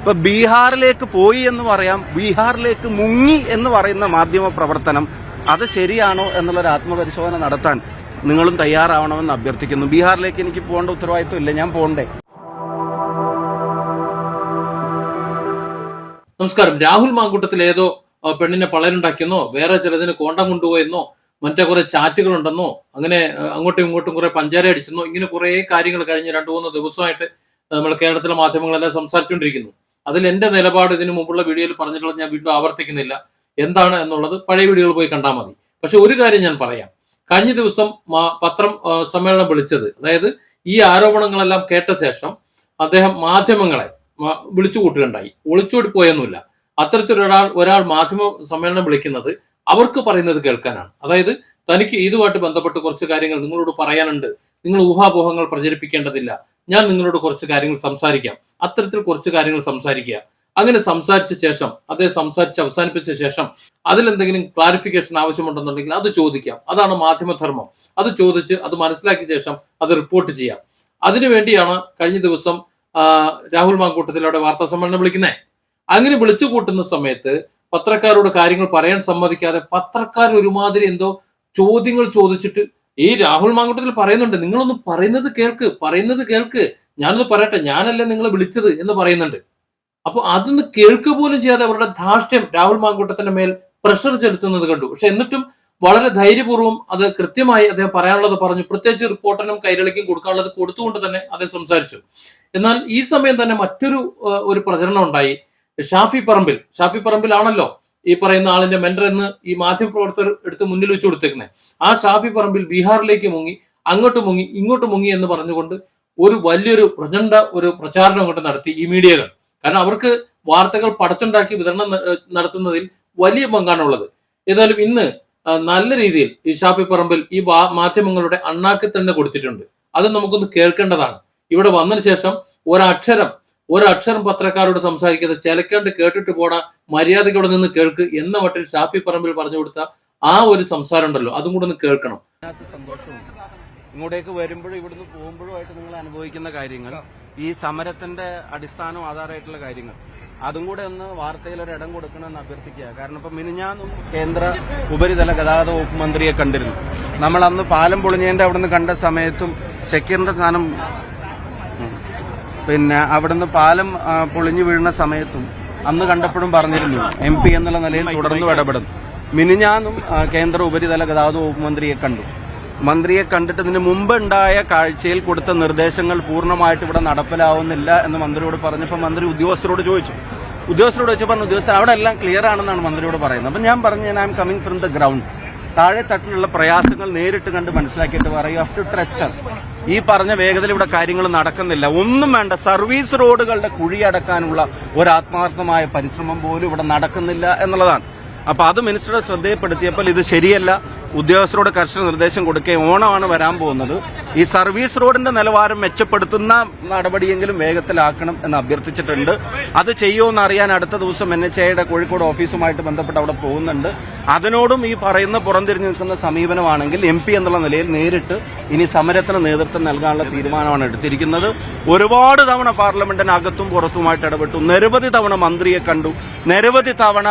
ഇപ്പൊ ബീഹാറിലേക്ക് പോയി എന്ന് പറയാം ബീഹാറിലേക്ക് മുങ്ങി എന്ന് പറയുന്ന മാധ്യമ പ്രവർത്തനം അത് ശരിയാണോ എന്നുള്ളൊരു ആത്മപരിശോധന നടത്താൻ നിങ്ങളും തയ്യാറാവണമെന്ന് അഭ്യർത്ഥിക്കുന്നു. ബീഹാറിലേക്ക് എനിക്ക് പോകേണ്ട ഉത്തരവാദിത്വം ഇല്ല ഞാൻ പോകണ്ടേ? നമസ്കാരം. രാഹുൽ മാങ്കൂട്ടത്തിൽ ഏതോ പെണ്ണിനെ പളരുണ്ടാക്കിയെന്നോ വേറെ ചിലതിന് കോണ്ടം കൊണ്ടുപോയെന്നോ മറ്റേ കുറെ ചാറ്റുകൾ ഉണ്ടെന്നോ അങ്ങനെ അങ്ങോട്ടും ഇങ്ങോട്ടും കുറെ പഞ്ചാര അടിച്ചെന്നോ ഇങ്ങനെ കുറെ കാര്യങ്ങൾ കഴിഞ്ഞ രണ്ടു മൂന്ന് ദിവസമായിട്ട് നമ്മൾ കേരളത്തിലെ മാധ്യമങ്ങളെല്ലാം സംസാരിച്ചുകൊണ്ടിരിക്കുന്നു. അതിൽ എന്റെ നിലപാട് ഇതിനു മുമ്പുള്ള വീഡിയോയിൽ പറഞ്ഞിട്ടുള്ളത് ഞാൻ വീണ്ടും ആവർത്തിക്കുന്നില്ല. എന്താണ് എന്നുള്ളത് പഴയ വീഡിയോകൾ പോയി കണ്ടാൽ മതി. പക്ഷെ ഒരു കാര്യം ഞാൻ പറയാം. കഴിഞ്ഞ ദിവസം പത്രം സമ്മേളനം വിളിച്ചത് അതായത് ഈ ആരോപണങ്ങളെല്ലാം കേട്ട ശേഷം അദ്ദേഹം മാധ്യമങ്ങളെ വിളിച്ചു കൂട്ടുകയുണ്ടായി ഒളിച്ചോടി പോയൊന്നുമില്ല. അത്തരത്തിലൊരാൾ ഒരാൾ മാധ്യമ സമ്മേളനം വിളിക്കുന്നത് അവർക്ക് പറയുന്നത് കേൾക്കാനാണ്. അതായത് തനിക്ക് ഇതുമായിട്ട് ബന്ധപ്പെട്ട് കുറച്ച് കാര്യങ്ങൾ നിങ്ങളോട് പറയാനുണ്ട്. നിങ്ങൾ ഊഹാപോഹങ്ങൾ പ്രചരിപ്പിക്കേണ്ടതില്ല. ഞാൻ നിങ്ങളോട് കുറച്ച് കാര്യങ്ങൾ സംസാരിക്കാം. അത്തരത്തിൽ കുറച്ച് കാര്യങ്ങൾ സംസാരിക്കുക. അങ്ങനെ സംസാരിച്ച ശേഷം അദ്ദേഹം സംസാരിച്ച് അവസാനിപ്പിച്ച ശേഷം അതിലെന്തെങ്കിലും ക്ലാരിഫിക്കേഷൻ ആവശ്യമുണ്ടെന്നുണ്ടെങ്കിൽ അത് ചോദിക്കാം. അതാണ് മാധ്യമധർമ്മം. അത് ചോദിച്ച് അത് മനസ്സിലാക്കിയ ശേഷം അത് റിപ്പോർട്ട് ചെയ്യാം. അതിനുവേണ്ടിയാണ് കഴിഞ്ഞ ദിവസം രാഹുൽ മാങ്കൂട്ടത്തിൽ അവിടെ വാർത്താ സമ്മേളനം വിളിക്കുന്നത്. അങ്ങനെ വിളിച്ചു കൂട്ടുന്ന സമയത്ത് പത്രക്കാരോട് കാര്യങ്ങൾ പറയാൻ സമ്മതിക്കാതെ പത്രക്കാർ ഒരുമാതിരി എന്തോ ചോദ്യങ്ങൾ ചോദിച്ചിട്ട് ഈ രാഹുൽ മാങ്കുട്ടത്തിൽ പറയുന്നുണ്ട് നിങ്ങളൊന്ന് പറയുന്നത് കേൾക്ക് പറയുന്നത് കേൾക്ക്. ഞാനൊന്ന് പറയട്ടെ ഞാനല്ലേ നിങ്ങളെ വിളിച്ചത് എന്ന് പറയുന്നുണ്ട്. അപ്പൊ അതൊന്ന് കേൾക്കുക പോലും ചെയ്യാതെ അവരുടെ ധാർഷ്ട്യം രാഹുൽ മാങ്കൂട്ടത്തിന്റെ മേൽ പ്രഷർ ചെലുത്തുന്നത് കണ്ടു. പക്ഷെ എന്നിട്ടും വളരെ ധൈര്യപൂർവം അത് കൃത്യമായി അദ്ദേഹം പറയാനുള്ളത് പറഞ്ഞു. പ്രത്യേകിച്ച് റിപ്പോർട്ടിനും കൈരളിക്കും കൊടുക്കാനുള്ളത് കൊടുത്തുകൊണ്ട് തന്നെ അദ്ദേഹം സംസാരിച്ചു. എന്നാൽ ഈ സമയം തന്നെ മറ്റൊരു ഒരു പ്രചരണം ഉണ്ടായി. ഷാഫി പറമ്പിൽ ഷാഫി പറമ്പിലാണല്ലോ. ഈ പറയുന്ന ആളിന്റെ മെന്റർ എന്ന് ഈ മാധ്യമപ്രവർത്തകർ എടുത്ത് മുന്നിൽ വെച്ച് കൊടുത്തേക്കുന്നത് ആ ഷാഫി പറമ്പിൽ ബീഹാറിലേക്ക് മുങ്ങി അങ്ങോട്ട് മുങ്ങി ഇങ്ങോട്ട് മുങ്ങി എന്ന് പറഞ്ഞുകൊണ്ട് ഒരു വലിയൊരു പ്രചണ്ഡ ഒരു പ്രചാരണം കൊണ്ട് നടത്തി ഈ മീഡിയകൾ. കാരണം അവർക്ക് വാർത്തകൾ പടച്ചുണ്ടാക്കി വിതരണം നടത്തുന്നതിൽ വലിയ പങ്കാണുള്ളത് ഏതായാലും ഇന്ന് നല്ല രീതിയിൽ ഈ ഷാഫി പറമ്പിൽ ഈ മാധ്യമങ്ങളുടെ അണ്ണാക്കി തന്നെ കൊടുത്തിട്ടുണ്ട്. അത് നമുക്കൊന്ന് കേൾക്കേണ്ടതാണ്. ഇവിടെ വന്നതിന് ശേഷം ഒരക്ഷരം ഒരക്ഷരം പത്രക്കാരോട് സംസാരിക്കാതെ ചിലക്കാണ്ട് കേട്ടിട്ട് പോടാ മര്യാദയ്ക്ക് അവിടെ നിന്ന് കേൾക്ക് എന്ന മട്ടിൽ ഷാഫി പറമ്പിൽ പറഞ്ഞു കൊടുത്ത ആ ഒരു സംസാരം ഉണ്ടല്ലോ അതും കൂടെ ഒന്ന് കേൾക്കണം. ഇങ്ങോട്ടേക്ക് വരുമ്പോഴും ഇവിടുന്ന് പോകുമ്പോഴും ആയിട്ട് നിങ്ങൾ അനുഭവിക്കുന്ന കാര്യങ്ങൾ ഈ സമരത്തിന്റെ അടിസ്ഥാനം ആധാരമായിട്ടുള്ള കാര്യങ്ങൾ അതും കൂടെ ഒന്ന് വാർത്തയിൽ ഒരു ഇടം കൊടുക്കണമെന്ന് അഭ്യർത്ഥിക്കുക. കാരണം ഇപ്പൊ മിനിഞ്ഞാന്നും കേന്ദ്ര ഉപരിതല ഗതാഗത വകുപ്പ് മന്ത്രിയെ കണ്ടിരുന്നു. നമ്മൾ അന്ന് പാലം പൊളിഞ്ഞതിന്റെ അവിടുന്ന് കണ്ട സമയത്തും ഷക്കീറിന്റെ സ്ഥാനം. പിന്നെ അവിടുന്ന് പാലം പൊളിഞ്ഞു വീഴുന്ന സമയത്തും അന്ന് കണ്ടപ്പോഴും പറഞ്ഞിരുന്നു എം പി എന്നുള്ള നിലയിൽ തുടർന്നു ഇടപെടും. മിനിഞ്ഞാന്നും കേന്ദ്ര ഉപരിതല ഗതാഗത വകുപ്പ് മന്ത്രിയെ കണ്ടു. മന്ത്രിയെ കണ്ടിട്ട് ഇതിന് മുമ്പ് ഉണ്ടായ കാഴ്ചയിൽ കൊടുത്ത നിർദ്ദേശങ്ങൾ പൂർണമായിട്ട് ഇവിടെ നടപ്പിലാവുന്നില്ല എന്ന് മന്ത്രിയോട് പറഞ്ഞപ്പോൾ മന്ത്രി ഉദ്യോഗസ്ഥരോട് ചോദിച്ചു. ഉദ്യോഗസ്ഥരോട് ചോദിച്ചപ്പോൾ ഉദ്യോഗസ്ഥർ അവിടെ എല്ലാം ക്ലിയർ ആണെന്നാണ് മന്ത്രിയോട് പറയുന്നത്. അപ്പം ഞാൻ പറഞ്ഞു ഞാൻ I am coming from the ground താഴെ തട്ടിലുള്ള പ്രയാസങ്ങൾ നേരിട്ട് കണ്ട് മനസ്സിലാക്കിയിട്ട് പറയും ഹാവ് ടു ട്രസ്റ്റ് അസ് ഈ പറഞ്ഞ വേഗതയിൽ ഇവിടെ കാര്യങ്ങൾ നടക്കുന്നില്ല. ഒന്നും വേണ്ട സർവീസ് റോഡുകളുടെ കുഴിയടക്കാനുള്ള ഒരു ആത്മാർത്ഥമായ പരിശ്രമം പോലും ഇവിടെ നടക്കുന്നില്ല എന്നുള്ളതാണ്. അപ്പൊ അത് മിനിസ്റ്ററുടെ ശ്രദ്ധയിൽപ്പെടുത്തിയപ്പോൾ ഇത് ശരിയല്ല. ഉദ്യോഗസ്ഥരോട് കർശന നിർദ്ദേശം കൊടുക്കുകയും ഓണമാണ് വരാൻ പോകുന്നത്. ഈ സർവീസ് റോഡിന്റെ നിലവാരം മെച്ചപ്പെടുത്തുന്ന നടപടിയെങ്കിലും വേഗത്തിലാക്കണം എന്ന് അഭ്യർത്ഥിച്ചിട്ടുണ്ട്. അത് ചെയ്യുമെന്ന് അറിയാൻ അടുത്ത ദിവസം എൻ എച്ച് ഐയുടെ കോഴിക്കോട് ഓഫീസുമായിട്ട് ബന്ധപ്പെട്ട് അവിടെ പോകുന്നുണ്ട്. അതിനോടും ഈ പറയുന്ന പുറംതിരിഞ്ഞു നിൽക്കുന്ന സമീപനമാണെങ്കിൽ എം പി എന്നുള്ള നിലയിൽ നേരിട്ട് ഇനി സമരത്തിന് നേതൃത്വം നൽകാനുള്ള തീരുമാനമാണ് എടുത്തിരിക്കുന്നത്. ഒരുപാട് തവണ പാർലമെന്റിനകത്തും പുറത്തുമായിട്ട് ഇടപെട്ടു. നിരവധി തവണ മന്ത്രിയെ കണ്ടു. നിരവധി തവണ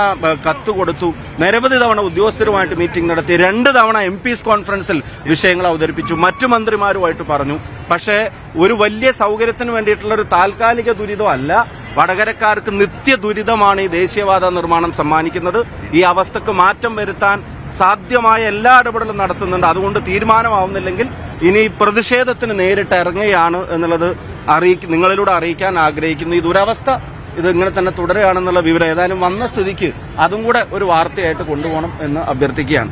കത്ത് കൊടുത്തു. നിരവധി തവണ ഉദ്യോഗസ്ഥരുമായിട്ട് മീറ്റിംഗ് നടത്തി. രണ്ട് തവണ എം കോൺഫറൻസിൽ വിഷയങ്ങൾ അവതരിപ്പിച്ചു. മറ്റു മന്ത്രിമാരുമായിട്ട് പറഞ്ഞു. പക്ഷേ ഒരു വലിയ സൗകര്യത്തിന് വേണ്ടിയിട്ടുള്ള ഒരു താൽക്കാലിക ദുരിതമല്ല വടകരക്കാർക്ക് നിത്യ ദുരിതമാണ് ഈ ദേശീയവാദ നിർമ്മാണം സമ്മാനിക്കുന്നത്. ഈ അവസ്ഥക്ക് മാറ്റം വരുത്താൻ സാധ്യമായ എല്ലാ ഇടപെടലും നടത്തുന്നുണ്ട്. അതുകൊണ്ട് തീരുമാനമാവുന്നില്ലെങ്കിൽ ഇനി പ്രതിഷേധത്തിന് നേരിട്ട് ഇറങ്ങുകയാണ് എന്നുള്ളത് അറിയിക്ക നിങ്ങളിലൂടെ അറിയിക്കാൻ ആഗ്രഹിക്കുന്നു. ഈ ദുരവസ്ഥ ഇത് ഇങ്ങനെ തന്നെ തുടരുകയാണെന്നുള്ള വിവരം ഏതായാലും വന്ന സ്ഥിതിക്ക് അതും കൂടെ ഒരു വാർത്തയായിട്ട് കൊണ്ടുപോകണം എന്ന് അഭ്യർത്ഥിക്കുകയാണ്.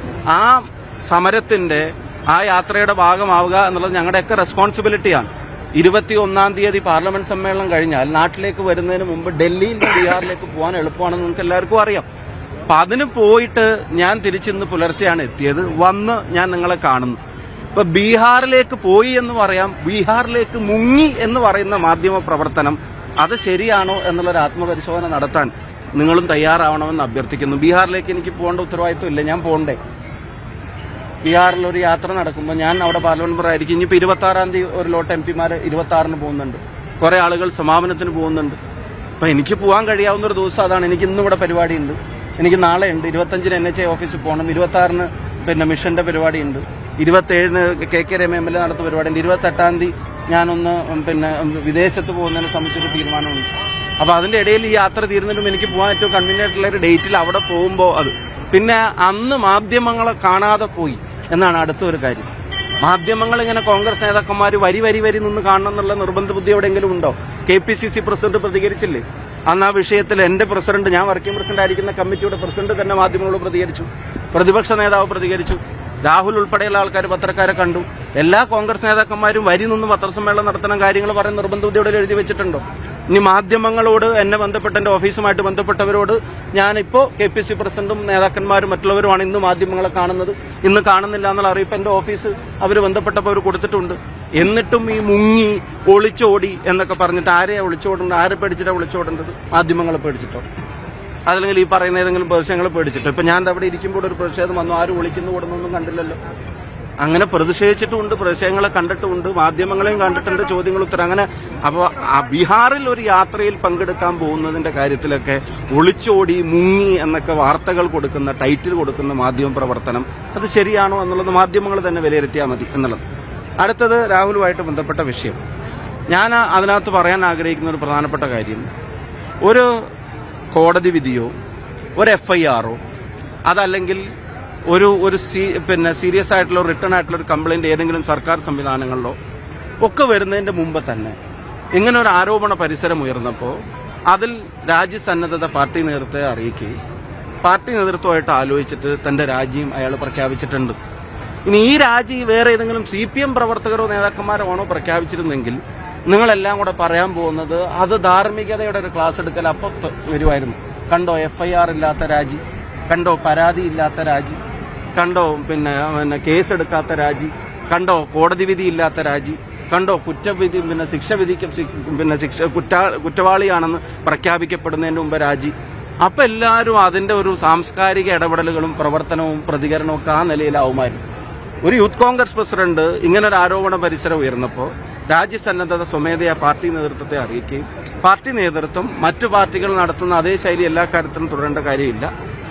ആ സമരത്തിന്റെ ആ യാത്രയുടെ ഭാഗമാവുക എന്നുള്ളത് ഞങ്ങളുടെയൊക്കെ റെസ്പോൺസിബിലിറ്റിയാണ് ഇരുപത്തി ഒന്നാം തീയതി പാർലമെന്റ് സമ്മേളനം കഴിഞ്ഞാൽ നാട്ടിലേക്ക് വരുന്നതിന് മുമ്പ് ഡൽഹിയിൽ നിന്ന് ബീഹാറിലേക്ക് പോകാൻ എളുപ്പമാണെന്ന് നിങ്ങൾക്ക് എല്ലാവർക്കും അറിയാം. അപ്പൊ അതിന് പോയിട്ട് ഞാൻ തിരിച്ചിന്ന് പുലർച്ചെയാണ് എത്തിയത്. വന്ന് ഞാൻ നിങ്ങളെ കാണുന്നു. ഇപ്പൊ ബീഹാറിലേക്ക് പോയി എന്ന് പറയാം ബീഹാറിലേക്ക് മുങ്ങി എന്ന് പറയുന്ന മാധ്യമ പ്രവർത്തനം അത് ശരിയാണോ എന്നുള്ളൊരു ആത്മപരിശോധന നടത്താൻ നിങ്ങളും തയ്യാറാവണമെന്ന് അഭ്യർത്ഥിക്കുന്നു. ബീഹാറിലേക്ക് എനിക്ക് പോകേണ്ട ഉത്തരവാദിത്വം ഇല്ല ഞാൻ പോകണ്ടേ. ബീഹാറിൽ ഒരു യാത്ര നടക്കുമ്പോൾ ഞാൻ അവിടെ പാർലമെന്റ് മെമ്പർ ആയിരിക്കും. ഇനിയിപ്പോൾ ഇരുപത്തി ആറാം തീയതി ഒരു ലോട്ട് എം പിമാർ ഇരുപത്തി ആറിന് പോകുന്നുണ്ട്. കുറെ ആളുകൾ സമാപനത്തിന് പോകുന്നുണ്ട്. അപ്പം എനിക്ക് പോകാൻ കഴിയാവുന്ന ഒരു ദിവസം അതാണ്. എനിക്ക് ഇന്നും ഇവിടെ പരിപാടിയുണ്ട്. എനിക്ക് നാളെ ഉണ്ട്. ഇരുപത്തഞ്ചിന് എൻ എച്ച് ഐ ഓഫീസിൽ പോകണം ഇരുപത്തി ആറിന് പിന്നെ മിഷന്റെ പരിപാടിയുണ്ട്. ഇരുപത്തേഴിന് K K Rema M L A നടത്തുന്ന പരിപാടിയുണ്ട്. ഇരുപത്തെട്ടാം തീയതി ഞാനൊന്ന് പിന്നെ വിദേശത്ത് പോകുന്നതിനെ സംബന്ധിച്ചൊരു തീരുമാനമുണ്ട്. അപ്പൊ അതിന്റെ ഇടയിൽ ഈ യാത്ര തീരുന്നതിനും എനിക്ക് പോകാൻ ഏറ്റവും കൺവീനിയന്റ് ആയിട്ടുള്ള ഒരു ഡേറ്റിൽ അവിടെ പോകുമ്പോൾ അത്. പിന്നെ അന്ന് മാധ്യമങ്ങളെ കാണാതെ പോയി. എന്നാണ് അടുത്തൊരു കാര്യം. മാധ്യമങ്ങൾ ഇങ്ങനെ കോൺഗ്രസ് നേതാക്കന്മാർ വരി വരി വരി നിന്ന് കാണണം എന്നുള്ള നിർബന്ധ ബുദ്ധി എവിടെയെങ്കിലും ഉണ്ടോ? K P C C president പ്രതികരിച്ചില്ലേ? അന്ന് ആ വിഷയത്തിൽ എന്റെ പ്രസിഡന്റ് ഞാൻ വർക്കിംഗ് പ്രസിഡന്റ് ആയിരിക്കുന്ന കമ്മിറ്റിയുടെ പ്രസിഡന്റ് തന്നെ മാധ്യമങ്ങളോട് പ്രതികരിച്ചു. പ്രതിപക്ഷ നേതാവ് പ്രതികരിച്ചു. രാഹുൽ ഉൾപ്പെടെയുള്ള ആൾക്കാർ പത്രക്കാരെ കണ്ടു. എല്ലാ കോൺഗ്രസ് നേതാക്കന്മാരും വരി നിന്ന് പത്രസമ്മേളനം നടത്തണം കാര്യങ്ങൾ പറയുന്ന നിർബന്ധ ബുദ്ധിയോടെ എഴുതി വെച്ചിട്ടുണ്ടോ? ഇനി മാധ്യമങ്ങളോട് എന്നെ ബന്ധപ്പെട്ട എന്റെ ഓഫീസുമായിട്ട് ബന്ധപ്പെട്ടവരോട് ഞാനിപ്പോ കെ പി സി പ്രസിഡന്റും നേതാക്കന്മാരും മറ്റുള്ളവരുമാണ് ഇന്ന് മാധ്യമങ്ങളെ കാണുന്നത്. ഇന്ന് കാണുന്നില്ല എന്നുള്ള അറിയിപ്പ് എന്റെ ഓഫീസ് അവർ ബന്ധപ്പെട്ടപ്പോൾ അവർ കൊടുത്തിട്ടുണ്ട്. എന്നിട്ടും ഈ മുങ്ങി ഒളിച്ചോടി എന്നൊക്കെ പറഞ്ഞിട്ട് ആരെയാണ് ഒളിച്ചോടേണ്ടത്? ആരെ പേടിച്ചിട്ടാ ഒളിച്ചോടേണ്ടത്? മാധ്യമങ്ങളെ പേടിച്ചിട്ടോ? അതല്ലെങ്കിൽ ഈ പറയുന്ന ഏതെങ്കിലും പ്രതിഷേധങ്ങൾ പേടിച്ചിട്ടോ? ഇപ്പൊ ഞാൻ അവിടെ ഇരിക്കുമ്പോൾ ഒരു പ്രതിഷേധം വന്നു. ആരും ഒളിക്കുന്നു കൂടുന്നൊന്നും കണ്ടില്ലല്ലോ. അങ്ങനെ പ്രതിഷേധിച്ചിട്ടുമുണ്ട് പ്രതിഷേധങ്ങളെ കണ്ടിട്ടുമുണ്ട് മാധ്യമങ്ങളെയും കണ്ടിട്ടുണ്ട് ചോദ്യങ്ങൾ ഉത്തരം. അങ്ങനെ അപ്പോൾ ബീഹാറിൽ ഒരു യാത്രയിൽ പങ്കെടുക്കാൻ പോകുന്നതിന്റെ കാര്യത്തിലൊക്കെ ഒളിച്ചോടി മുങ്ങി എന്നൊക്കെ വാർത്തകൾ കൊടുക്കുന്ന ടൈറ്റിൽ കൊടുക്കുന്ന മാധ്യമ പ്രവർത്തനം അത് ശരിയാണോ എന്നുള്ളത് മാധ്യമങ്ങൾ തന്നെ വിലയിരുത്തിയാൽ മതി എന്നുള്ളത്. അടുത്തത് രാഹുലുമായിട്ട് ബന്ധപ്പെട്ട വിഷയം. ഞാൻ അതിനകത്ത് പറയാൻ ആഗ്രഹിക്കുന്ന ഒരു പ്രധാനപ്പെട്ട കാര്യം. ഒരു കോടതി വിധിയോ ഒരു എഫ് ഐ ആറോ അതല്ലെങ്കിൽ ഒരു ഒരു പിന്നെ സീരിയസ് ആയിട്ടുള്ള റിട്ടേൺ ആയിട്ടുള്ള ഒരു കംപ്ലൈന്റ് ഏതെങ്കിലും സർക്കാർ സംവിധാനങ്ങളിലോ ഒക്കെ വരുന്നതിന്റെ മുമ്പ് തന്നെ ഇങ്ങനെ ഒരു ആരോപണ പരിസരം ഉയർന്നപ്പോൾ അതിൽ രാജ്യസന്നദ്ധത പാർട്ടി നേതൃത്വത്തെ അറിയിക്കുകയും പാർട്ടി നേതൃത്വമായിട്ട് ആലോചിച്ചിട്ട് തന്റെ രാജ്യം അയാൾ പ്രഖ്യാപിച്ചിട്ടുണ്ട്. ഇനി ഈ രാജി വേറെ ഏതെങ്കിലും സി പി എം പ്രവർത്തകരോ നേതാക്കന്മാരോ ആണോ പ്രഖ്യാപിച്ചിരുന്നെങ്കിൽ നിങ്ങളെല്ലാം കൂടെ പറയാൻ പോകുന്നത് അത് ധാർമ്മികതയുടെ ഒരു ക്ലാസ് എടുക്കൽ അപ്പം വരുമായിരുന്നു കണ്ടോ എഫ്ഐആർ ഇല്ലാത്ത രാജി? കണ്ടോ പരാതി ഇല്ലാത്ത രാജി? കണ്ടോ? പിന്നെ പിന്നെ കേസെടുക്കാത്ത രാജി. കണ്ടോ? കോടതി വിധി ഇല്ലാത്ത രാജി. കണ്ടോ? കുറ്റവിധി പിന്നെ ശിക്ഷ വിധിക്കും പിന്നെ ശിക്ഷ കുറ്റ കുറ്റവാളിയാണെന്ന് പ്രഖ്യാപിക്കപ്പെടുന്നതിന് മുമ്പ് രാജി. അപ്പൊ എല്ലാവരും അതിന്റെ ഒരു സാംസ്കാരിക ഇടപെടലുകളും പ്രവർത്തനവും പ്രതികരണവും ഒക്കെ ആ നിലയിലാവുമായിരുന്നു ഒരു യൂത്ത് കോൺഗ്രസ് പ്രസിഡന്റ് ഇങ്ങനൊരു ആരോപണ പരിസരം ഉയർന്നപ്പോൾ രാജ്യസന്നദ്ധത സ്വമേധയാ പാർട്ടി നേതൃത്വത്തെ അറിയിക്കുകയും പാർട്ടി നേതൃത്വം മറ്റു പാർട്ടികൾ നടത്തുന്ന അതേ ശൈലി എല്ലാ കാര്യത്തിലും തുടരേണ്ട കാര്യമില്ല.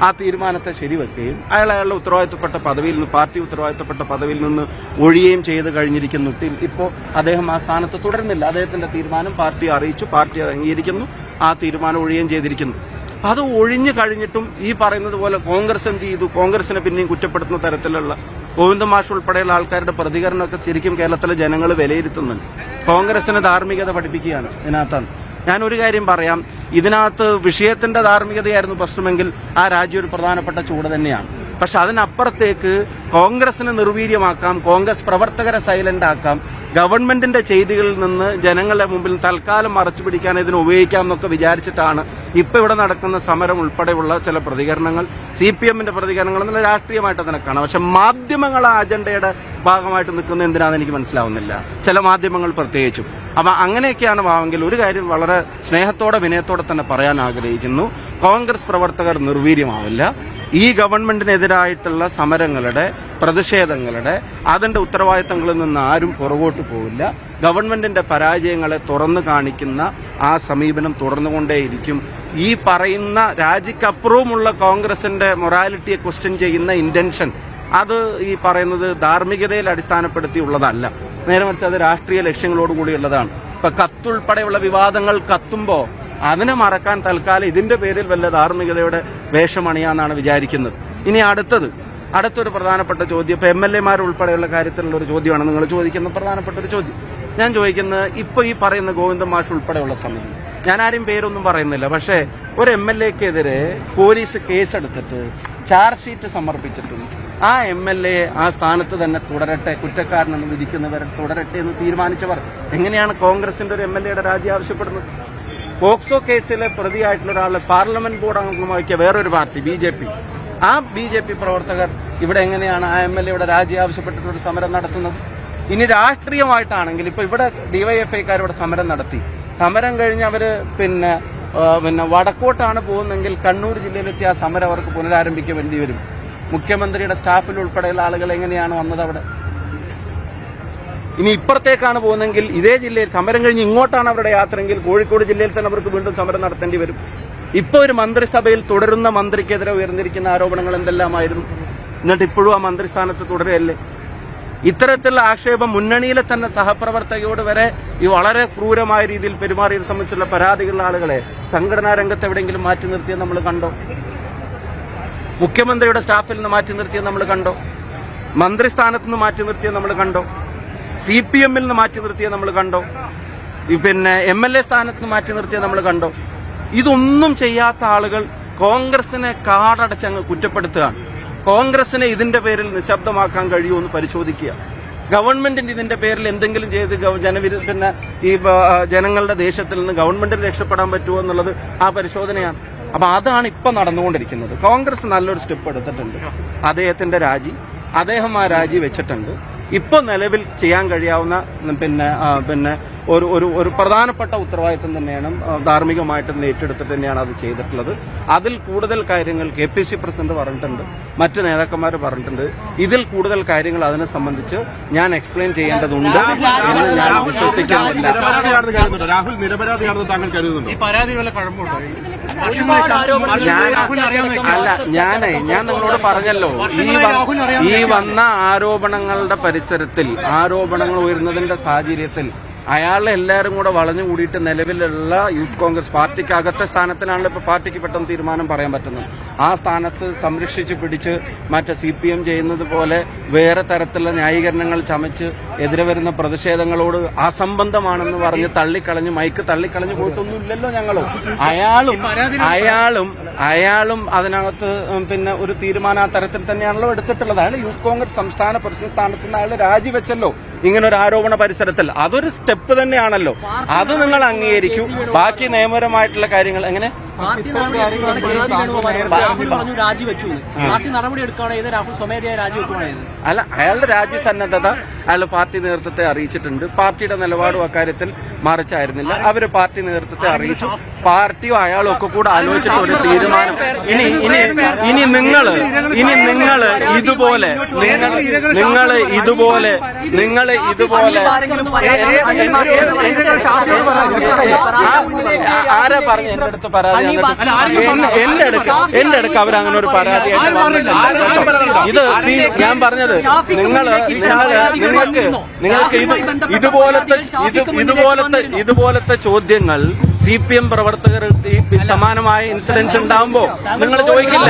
ആ തീരുമാനത്തെ ശരിവെക്കുകയും അയാൾ അയാളുടെ ഉത്തരവാദിത്തപ്പെട്ട പദവിയിൽ നിന്ന് പാർട്ടി ഉത്തരവാദിത്തപ്പെട്ട പദവിയിൽ നിന്ന് ഒഴിയുകയും ചെയ്ത് കഴിഞ്ഞിരിക്കുന്നു. ഇപ്പോൾ അദ്ദേഹം ആ സ്ഥാനത്ത് തുടരുന്നില്ല. അദ്ദേഹത്തിന്റെ തീരുമാനം പാർട്ടി അറിയിച്ചു പാർട്ടി അംഗീകരിക്കുന്നു ആ തീരുമാനം ഒഴിയുകയും ചെയ്തിരിക്കുന്നു. അത് ഒഴിഞ്ഞു കഴിഞ്ഞിട്ടും ഈ പറയുന്നത് പോലെ കോൺഗ്രസ് എന്ത് ചെയ്തു? കോൺഗ്രസിനെ പിന്നെയും കുറ്റപ്പെടുത്തുന്ന തരത്തിലുള്ള ഗോവിന്ദ മാഷ് ഉൾപ്പെടെയുള്ള ആൾക്കാരുടെ പ്രതികരണമൊക്കെ ശരിക്കും കേരളത്തിലെ ജനങ്ങൾ വിലയിരുത്തുന്നുണ്ട്. കോൺഗ്രസിന് ധാർമ്മികത പഠിപ്പിക്കുകയാണ് ഇതിനകത്താണ്. ഞാൻ ഒരു കാര്യം പറയാം. ഇതിനകത്ത് വിഷയത്തിന്റെ ധാർമ്മികതയായിരുന്നു പ്രശ്നമെങ്കിൽ ആ രാജ്യം ഒരു പ്രധാനപ്പെട്ട ചൂട് തന്നെയാണ്. പക്ഷെ അതിനപ്പുറത്തേക്ക് കോൺഗ്രസിനെ നിർവീര്യമാക്കാം കോൺഗ്രസ് പ്രവർത്തകരെ സൈലന്റ് ആക്കാം ഗവൺമെന്റിന്റെ ചെയ്തികളിൽ നിന്ന് ജനങ്ങളുടെ മുമ്പിൽ തൽക്കാലം മറച്ചു പിടിക്കാൻ ഇതിന് ഉപയോഗിക്കാം എന്നൊക്കെ വിചാരിച്ചിട്ടാണ് ഇപ്പൊ ഇവിടെ നടക്കുന്ന സമരം ഉൾപ്പെടെയുള്ള ചില പ്രതികരണങ്ങൾ സി പി എമ്മിന്റെ പ്രതികരണങ്ങൾ എന്നുള്ള രാഷ്ട്രീയമായിട്ട് അതിനെ കാണാം പക്ഷെ മാധ്യമങ്ങൾ ആ അജണ്ടയുടെ ഭാഗമായിട്ട് നിൽക്കുന്ന എന്തിനാണെന്ന് എനിക്ക് മനസ്സിലാവുന്നില്ല. ചില മാധ്യമങ്ങൾ പ്രത്യേകിച്ചും. അപ്പൊ അങ്ങനെയൊക്കെയാണ് ഭാവമെങ്കിൽ ഒരു കാര്യം വളരെ സ്നേഹത്തോടെ വിനയത്തോടെ തന്നെ പറയാൻ ആഗ്രഹിക്കുന്നു. കോൺഗ്രസ് പ്രവർത്തകർ നിർവീര്യമാവില്ല. ഈ ഗവൺമെന്റിനെതിരായിട്ടുള്ള സമരങ്ങളുടെ പ്രതിഷേധങ്ങളുടെ അതിന്റെ ഉത്തരവാദിത്തങ്ങളിൽ നിന്ന് ആരും പുറകോട്ട് പോവില്ല. ഗവൺമെന്റിന്റെ പരാജയങ്ങളെ തുറന്നു കാണിക്കുന്ന ആ സമീപനം തുടർന്നുകൊണ്ടേയിരിക്കും. ഈ പറയുന്ന രാജിക്കപ്പുറവുമുള്ള കോൺഗ്രസിന്റെ മൊറാലിറ്റിയെ ക്വസ്റ്റ്യൻ ചെയ്യുന്ന ഇന്റൻഷൻ അത് ഈ പറയുന്നത് ധാർമ്മികതയിൽ അടിസ്ഥാനപ്പെടുത്തിയുള്ളതല്ല. നേരെ മറിച്ച് അത് രാഷ്ട്രീയ ലക്ഷ്യങ്ങളോട് കൂടിയുള്ളതാണ് ഇപ്പൊ കത്തുൾപ്പെടെയുള്ള വിവാദങ്ങൾ കത്തുമ്പോ അതിനെ മറക്കാൻ തൽക്കാലം ഇതിന്റെ പേരിൽ വല്ല ധാർമ്മികതയുടെ വേഷമണിയാന്നാണ് വിചാരിക്കുന്നത്. ഇനി അടുത്തത് അടുത്തൊരു പ്രധാനപ്പെട്ട ചോദ്യം ഇപ്പൊ എം എൽ എമാർ ഉൾപ്പെടെയുള്ള കാര്യത്തിലുള്ള ഒരു ചോദ്യമാണ് നിങ്ങൾ ചോദിക്കുന്ന പ്രധാനപ്പെട്ട ഒരു ചോദ്യം. ഞാൻ ചോദിക്കുന്നത് ഇപ്പൊ ഈ പറയുന്ന ഗോവിന്ദ മാഷ് ഉൾപ്പെടെയുള്ള സമിതി ഞാൻ ആരും പേരൊന്നും പറയുന്നില്ല പക്ഷേ ഒരു എം എൽ എക്കെതിരെ പോലീസ് കേസെടുത്തിട്ട് ചാർജ് ഷീറ്റ് സമർപ്പിച്ചിട്ടും ആ എം എൽ എ ആ സ്ഥാനത്ത് തന്നെ തുടരട്ടെ കുറ്റക്കാരനെന്ന് വിധിക്കുന്നവർ തുടരട്ടെ എന്ന് തീരുമാനിച്ചവർ എങ്ങനെയാണ് കോൺഗ്രസിന്റെ ഒരു എം എൽ എയുടെ രാജി ആവശ്യപ്പെടുന്നത്? പോക്സോ കേസിലെ പ്രതിയായിട്ടുള്ള ഒരാളെ പാർലമെന്റ് ബോർഡ് അംഗമാക്കിയ വേറൊരു പാർട്ടി ബി ജെ പി. ആ ബി ജെ പി പ്രവർത്തകർ ഇവിടെ എങ്ങനെയാണ് ആ എം എൽ എയുടെ രാജി ആവശ്യപ്പെട്ടിട്ടൊരു സമരം നടത്തുന്നത്? ഇനി രാഷ്ട്രീയമായിട്ടാണെങ്കിൽ ഇപ്പൊ ഇവിടെ ഡിവൈഎഫ്ഐക്കാർ ഇവിടെ സമരം നടത്തി. സമരം കഴിഞ്ഞ് അവർ പിന്നെ പിന്നെ വടക്കോട്ടാണ് പോകുന്നതെങ്കിൽ കണ്ണൂർ ജില്ലയിലെത്തിയ ആ സമരം അവർക്ക് പുനരാരംഭിക്കേണ്ടി വരും. മുഖ്യമന്ത്രിയുടെ സ്റ്റാഫിൽ ഉൾപ്പെടെയുള്ള ആളുകൾ എങ്ങനെയാണ് വന്നത് അവിടെ? ഇനി ഇപ്പുറത്തേക്കാണ് പോകുന്നതെങ്കിൽ ഇതേ ജില്ലയിൽ സമരം കഴിഞ്ഞ് ഇങ്ങോട്ടാണ് അവരുടെ യാത്രയെങ്കിൽ കോഴിക്കോട് ജില്ലയിൽ തന്നെ അവർക്ക് വീണ്ടും സമരം നടത്തേണ്ടി വരും. ഇപ്പൊ ഒരു മന്ത്രിസഭയിൽ തുടരുന്ന മന്ത്രിക്കെതിരെ ഉയർന്നിരിക്കുന്ന ആരോപണങ്ങൾ എന്തെല്ലാമായിരുന്നു? എന്നിട്ട് ഇപ്പോഴും ആ മന്ത്രിസ്ഥാനത്ത് തുടരുകയല്ലേ? ഇത്തരത്തിലുള്ള ആക്ഷേപം മുന്നണിയിലെ തന്നെ സഹപ്രവർത്തകയോട് വരെ ഈ വളരെ ക്രൂരമായ രീതിയിൽ പെരുമാറിയത് സംബന്ധിച്ചുള്ള പരാതികളുള്ള ആളുകളെ സംഘടനാ രംഗത്ത് എവിടെയെങ്കിലും മാറ്റി നിർത്തിയത് നമ്മൾ കണ്ടോ? മുഖ്യമന്ത്രിയുടെ സ്റ്റാഫിൽ നിന്ന് മാറ്റി നിർത്തിയത് നമ്മൾ കണ്ടോ? മന്ത്രി മന്ത്രിസ്ഥാനത്ത് നിന്ന് മാറ്റി നിർത്തിയത് നമ്മൾ കണ്ടോ? സി പി എമ്മിൽ നിന്ന് മാറ്റി നിർത്തിയത് നമ്മൾ കണ്ടോ? പിന്നെ എം എൽ എ സ്ഥാനത്ത് നിന്ന് മാറ്റി നിർത്തിയത് നമ്മൾ കണ്ടോ? ഇതൊന്നും ചെയ്യാത്ത ആളുകൾ കോൺഗ്രസിനെ കാടടച്ചങ്ങ് കുറ്റപ്പെടുത്തുകയാണ്. കോൺഗ്രസിനെ ഇതിന്റെ പേരിൽ നിശബ്ദമാക്കാൻ കഴിയുമെന്ന് പരിശോധിക്കുക. ഗവൺമെന്റിന്റെ ഇതിന്റെ പേരിൽ എന്തെങ്കിലും ചെയ്ത് ജനവിരുദ്ധ ജനവിരു പിന്നെ ഈ ജനങ്ങളുടെ ദേഷ്യത്തിൽ നിന്ന് ഗവൺമെന്റിന് രക്ഷപ്പെടാൻ പറ്റുമോ എന്നുള്ളത് ആ പരിശോധനയാണ്. അപ്പൊ അതാണ് ഇപ്പൊ നടന്നുകൊണ്ടിരിക്കുന്നത്. കോൺഗ്രസ് നല്ലൊരു സ്റ്റെപ്പ് എടുത്തിട്ടുണ്ട്. അദ്ദേഹത്തിന്റെ രാജി അദ്ദേഹം ആ രാജി വെച്ചിട്ടുണ്ട്. ഇപ്പൊ നിലവിൽ ചെയ്യാൻ കഴിയാവുന്ന പിന്നെ പിന്നെ ഒരു ഒരു ഒരു പ്രധാനപ്പെട്ട ഉത്തരവാദിത്തം തന്നെയാണ് ആ, ധാർമ്മികമായിട്ട് തന്നെ ഏറ്റെടുത്തിട്ട് തന്നെയാണ് അത് ചെയ്തിട്ടുള്ളത്. അതിൽ കൂടുതൽ കാര്യങ്ങൾ കെ പി സി പ്രസിഡന്റ് പറഞ്ഞിട്ടുണ്ട് മറ്റ് നേതാക്കന്മാർ പറഞ്ഞിട്ടുണ്ട്. ഇതിൽ കൂടുതൽ കാര്യങ്ങൾ അതിനെ സംബന്ധിച്ച് ഞാൻ എക്സ്പ്ലെയിൻ ചെയ്യേണ്ടതുണ്ട് എന്ന് ഞാൻ വിശ്വസിക്കുന്നില്ല. രാഹുൽ നിരപരാധിയാണെന്ന് താങ്കൾ കരുതുന്നുണ്ട്? അല്ല ഞാനേ ഞാൻ നിങ്ങളോട് പറഞ്ഞല്ലോ. ഈ ഈ വന്ന ആരോപണങ്ങളുടെ പരിസരത്തിൽ ആരോപണങ്ങൾ ഉയരുന്നതിന്റെ സാഹചര്യത്തിൽ അയാളെ എല്ലാവരും കൂടെ വളഞ്ഞു കൂടിയിട്ട് നിലവിലുള്ള യൂത്ത് കോൺഗ്രസ് പാർട്ടിക്ക് അകത്തെ സ്ഥാനത്തിനാണല്ലോ ഇപ്പൊ പാർട്ടിക്ക് പെട്ടെന്ന് തീരുമാനം പറയാൻ പറ്റുന്നത്. ആ സ്ഥാനത്ത് സംരക്ഷിച്ച് പിടിച്ച് മറ്റ് സി പി എം ചെയ്യുന്നത് പോലെ വേറെ തരത്തിലുള്ള ന്യായീകരണങ്ങൾ ചമച്ച് എതിരെ വരുന്ന പ്രതിഷേധങ്ങളോട് അസംബന്ധമാണെന്ന് പറഞ്ഞ് തള്ളിക്കളഞ്ഞ് മൈക്ക് തള്ളിക്കളഞ്ഞ് പോയിട്ടൊന്നുമില്ലല്ലോ ഞങ്ങളും. അയാളും അയാളും അയാളും അതിനകത്ത് പിന്നെ ഒരു തീരുമാനം ആ തരത്തിൽ തന്നെയാണല്ലോ എടുത്തിട്ടുള്ളത്. അയാൾ യൂത്ത് കോൺഗ്രസ് സംസ്ഥാന പ്രസിഡന്റ് സ്ഥാനത്ത് നിന്ന് അയാൾ രാജിവെച്ചല്ലോ. ഇങ്ങനെ ഒരു ആരോപണ പരിസരത്തിൽ. അതൊരു സ്റ്റെപ്പ് തന്നെയാണല്ലോ. അത് നിങ്ങൾ അംഗീകരിക്കൂ. ബാക്കി നിയമപരമായിട്ടുള്ള കാര്യങ്ങൾ എങ്ങനെ? പാർട്ടി നടപടി പറഞ്ഞു രാജിവെച്ചു. പാർട്ടി നടപടി രാഹുൽ സ്വമേധയാ അല്ല അയാളുടെ രാജ്യസന്നദ്ധത അയാൾ പാർട്ടി നേതൃത്വത്തെ അറിയിച്ചിട്ടുണ്ട് പാർട്ടിയുടെ നിലപാടും അക്കാര്യത്തിൽ മറിച്ചായിരുന്നില്ല അവർ പാർട്ടി നേതൃത്വത്തെ അറിയിച്ചു പാർട്ടിയും അയാളും ഒക്കെ കൂടെ ആലോചിച്ചിട്ട് ഒരു തീരുമാനം ഇനി ഇനി ഇനി നിങ്ങൾ ഇനി നിങ്ങൾ ഇതുപോലെ നിങ്ങൾ നിങ്ങൾ ഇതുപോലെ നിങ്ങൾ ഇതുപോലെ ആരാ പറഞ്ഞു എന്റെ അടുത്ത് പരാതി എന്റെ അടുക്ക എന്റെ അടുക്ക് അവരങ്ങനെ ഒരു പരാതി ഇത് സി ഞാൻ പറഞ്ഞത് നിങ്ങൾ നിങ്ങൾക്ക് നിങ്ങൾക്ക് ഇത് ഇതുപോലത്തെ ഇതുപോലത്തെ ഇതുപോലത്തെ ചോദ്യങ്ങൾ സി പി എം പ്രവർത്തകർ സമാനമായ ഇൻസിഡൻസ് ഉണ്ടാവുമ്പോ നിങ്ങൾ ചോദിക്കില്ല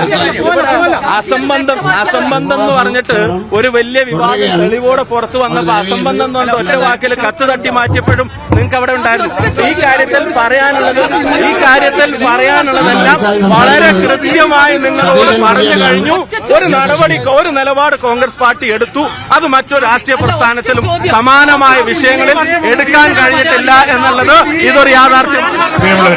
അസംബന്ധം അസംബന്ധം എന്ന് പറഞ്ഞിട്ട് ഒരു വലിയ വിവാദം തെളിവോടെ പുറത്തു വന്നപ്പോ അസംബന്ധം എന്ന് പറഞ്ഞ ഒറ്റ വാക്കിൽ കത്ത് തട്ടി മാറ്റിയപ്പോഴും നിങ്ങൾക്ക് അവിടെ ഉണ്ടായിരുന്നു. ഈ കാര്യത്തിൽ പറയാനുള്ളത് ഈ കാര്യത്തിൽ പറയാനുള്ളതെല്ലാം വളരെ കൃത്യമായി നിങ്ങളോട് പറഞ്ഞു കഴിഞ്ഞു. ഒരു നടപടി ഒരു നിലപാട് കോൺഗ്രസ് പാർട്ടി എടുത്തു. അത് മറ്റൊരു രാഷ്ട്രീയ പ്രസ്ഥാനത്തിലും സമാനമായ വിഷയങ്ങളിൽ എടുക്കാൻ കഴിഞ്ഞിട്ടില്ല എന്നുള്ളത് ഇതൊരു യാഥാർത്ഥ്യമാണ്.